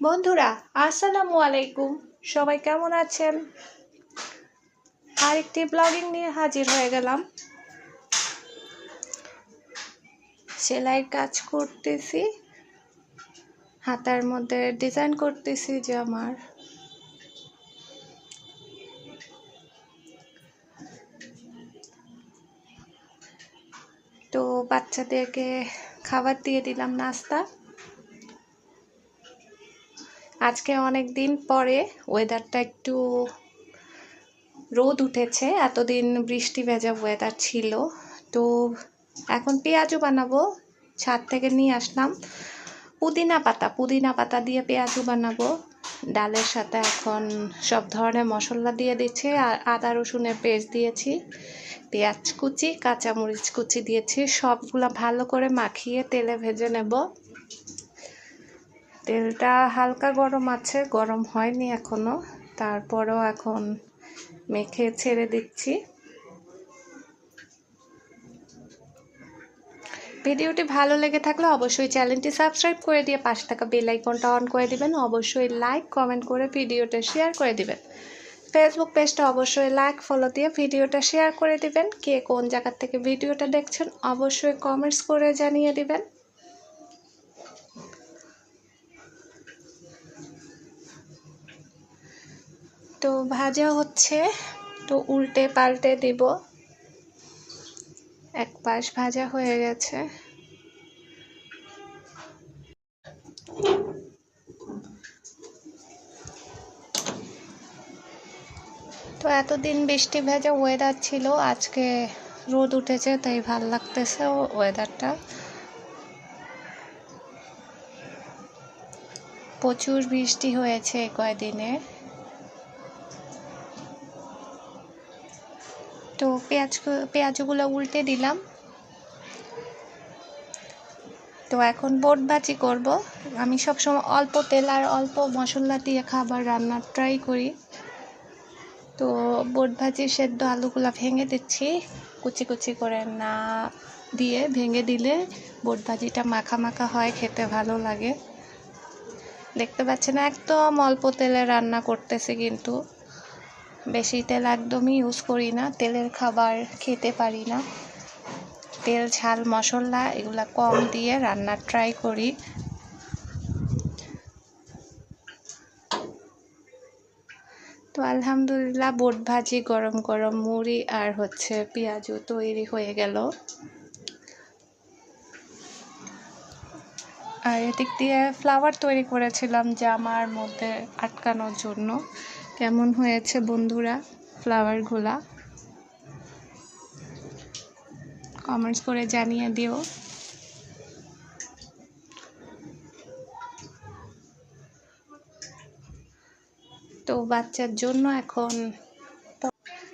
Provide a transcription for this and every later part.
বন্ধুরা, আসসালামু আলাইকুম। সবাই কেমন আছেন? আরেকটি ব্লগিং নিয়ে হাজির হয়ে গেলাম। সেলাই কাজ করতেছি। হাতার মধ্যে ডিজাইন করতেছি যে আমার। তো বাচ্চাদেরকে খাবার দিয়ে দিলাম নাস্তা। আজকে অনেক দিন পরে ওয়েদারটা একটু রোদ উঠেছে, এতদিন বৃষ্টি ভেজা ওয়েদার ছিল। তো এখন পেঁয়াজও বানাবো, ছাদ থেকে নিয়ে আসলাম। পুদিনা পাতা পুদিনা পাতা দিয়ে পেঁয়াজও বানাবো। ডালের সাথে এখন সব ধরনের মশলা দিয়ে দিচ্ছি, আর আদা রসুনের পেস্ট দিয়েছি, পেঁয়াজ কুচি, কাঁচামরিচ কুচি দিয়েছি, সবগুলো ভালো করে মাখিয়ে তেলে ভেজে নেব। তেলটা হালকা গরম আছে, গরম হয়নি এখনও। তারপরেও এখন মেখে ছেড়ে দিচ্ছি। ভিডিওটি ভালো লেগে থাকলে অবশ্যই চ্যানেলটি সাবস্ক্রাইব করে দিয়ে পাশে থাকা বেল আইকনটা অন করে দিবেন। অবশ্যই লাইক, কমেন্ট করে ভিডিওটা শেয়ার করে দিবেন। ফেসবুক পেজটা অবশ্যই লাইক, ফলো দিয়ে ভিডিওটা শেয়ার করে দিবেন। কে কোন জায়গার থেকে ভিডিওটা দেখছেন, অবশ্যই কমেন্টস করে জানিয়ে দিবেন। তো ভাজা হচ্ছে, তো উল্টে পাল্টে দিব। এক পাশ ভাজা হয়ে গেছে। তো এতদিন বৃষ্টি ভেজা ওয়েদার ছিল, আজকে রোদ উঠেছে, তাই ভালো লাগতেছে ওয়েদারটা প্রচুর বৃষ্টি হয়েছে কয়দিনে। তো পেঁয়াজ পেঁয়াজগুলো উল্টে দিলাম। তো এখন বোট ভাজি করব। আমি সবসময় অল্প তেল আর অল্প মশলা দিয়ে খাবার রান্নার ট্রাই করি। তো বোট ভাজি সেদ্ধ আলুগুলো ভেঙে দিচ্ছি। কুচি কুচি করে না দিয়ে ভেঙে দিলে বোট ভাজিটা মাখা মাখা হয়, খেতে ভালো লাগে। দেখতে পাচ্ছেন একদম অল্প তেলে রান্না করতেছি কিন্তু। বেশি তেল একদমই ইউজ করি না। তেলের খাবার খেতে পারি না। তেল, ঝাল, মশলা এগুলা কম দিয়ে রান্না ট্রাই করি। তো আলহামদুলিল্লাহ বোট ভাজি গরম গরম মুড়ি আর হচ্ছে পেঁয়াজও তৈরি হয়ে গেল। আর এদিক দিয়ে ফ্লাওয়ার তৈরি করেছিলাম জামার মধ্যে আটকানোর জন্য। কেমন হয়েছে বন্ধুরা ফ্লাওয়ার ফ্লাওয়ারগুলা কমেন্টস করে জানিয়ে দিও। তো বাচ্চার জন্য এখন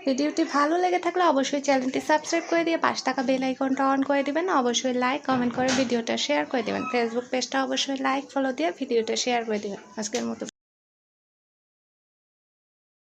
ভিডিওটি ভালো লেগে থাকলে অবশ্যই চ্যানেলটি সাবস্ক্রাইব করে দিয়ে পাঁচ টাকা বেল আইকনটা অন করে দিবেন। অবশ্যই লাইক কমেন্ট করে ভিডিওটা শেয়ার করে দেবেন। ফেসবুক পেজটা অবশ্যই লাইক ফলো দিয়ে ভিডিওটা শেয়ার করে দেবেন। আজকের মতো